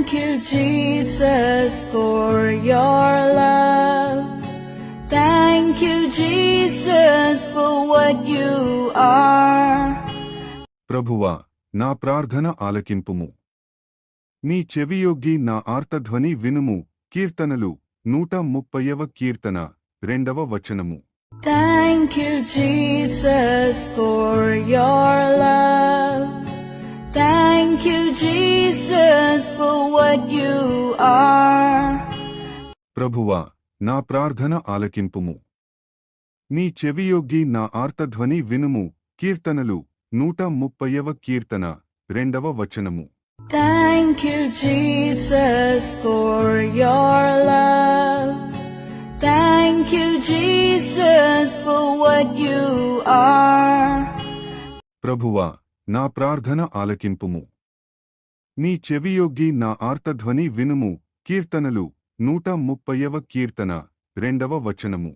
Thank you, Jesus, for your love. Thank you, Jesus, for what you are. ప్రభువా నా ప్రార్థన ఆలకింపుము నీ చెవియొగ్గి నా ఆర్తధ్వని వినుము కీర్తనలు నూట ముప్పైవ కీర్తన రెండవ వచనము Thank you, Jesus, for your love. ప్రభువా నా ప్రార్థన ఆలకింపుము. నీ చెవియొగ్గి నా ఆర్తధ్వని వినుము. కీర్తనలు నూట ముప్పైవ కీర్తన రెండవ వచనము. Thank you, Jesus, for your love. Thank you, Jesus, for what you are. ప్రభువా నా ప్రార్థన ఆలకింపుము. నీ చెవియొగ్గి నా ఆర్తధ్వని వినుము కీర్తనలు నూట ముప్పయవ కీర్తన రెండవ వచనము.